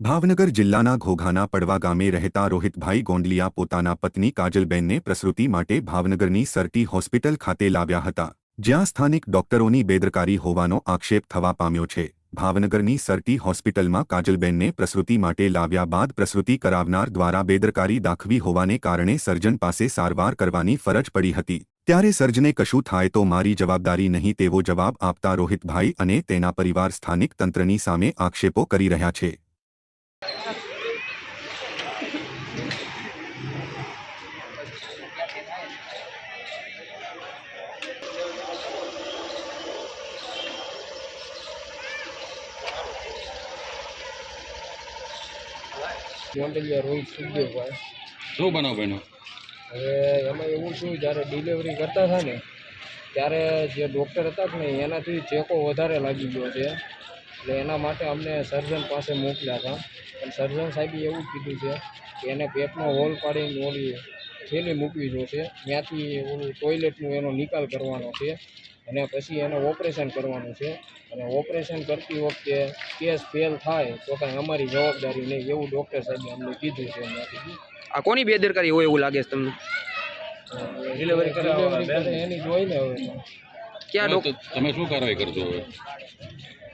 ભાવનગર જિલ્લાના ઘોઘાના પડવા ગામે રહેતા રોહિતભાઈ ગોંડલિયા પોતાના પત્ની કાજલબેનને પ્રસૂતિ માટે ભાવનગરની સરટી હોસ્પિટલ ખાતે લાવ્યા હતા, જ્યાં સ્થાનિક ડોક્ટરોની બેદરકારી હોવાનો આક્ષેપ થવા પામ્યો છે. ભાવનગરની સરટી હોસ્પિટલમાં કાજલબેનને પ્રસૂતિ માટે લાવ્યા બાદ પ્રસૂતિ કરાવનાર દ્વારા બેદરકારી દાખવી હોવાને કારણે સર્જન પાસે સારવાર કરવાની ફરજ પડી હતી. ત્યારે સર્જને કશું થાય તો મારી જવાબદારી નહીં તેવો જવાબ આપતા રોહિતભાઈ અને તેના પરિવાર સ્થાનિક તંત્રની સામે આક્ષેપો કરી રહ્યા છે. શું બનાવ બન્યો? હવે એમાં એવું શું જ્યારે ડિલિવરી કરતા હતા ને ત્યારે જે ડૉક્ટર હતા ને એનાથી ચેકો વધારે લાગી ગયો છે. એટલે એના માટે અમને સર્જન પાસે મોકલ્યા હતા. પણ સર્જન સાહેબે એવું કીધું છે કે એને પેટમાં હોલ પાડીને ઓલી થેલી મૂકવી જોશે ત્યાંથી ઓલું ટોયલેટનું એનો નિકાલ કરવાનો છે અને પછી એને ઓપરેશન કરવાનું છે. અને ઓપરેશન કરતી વખતે કેસ ફેલ થાય તો કાંઈ અમારી જવાબદારી નહીં એવું ડૉક્ટર સાહેબે અમને કીધું છે ત્યાંથી આ કોની બેદરકારી હોય એવું લાગે છે તમને? ડિલિવરી ડિલિવરી એની જોઈને ને હવે. ક્યાં ડોક્ટર તમે શું કાર્યવાહી કરશો હવે?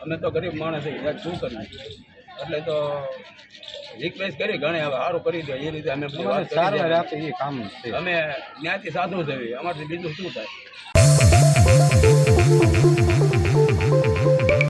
અમે તો ગરીબ માણસ શું કરવું? એટલે તો રિક્વેસ્ટ કરી ઘણે હવે સારું કરી દો એ રીતે અમે કરી છે. અમે ત્યાંથી સાધુ છે અમારથી બીજું શું થાય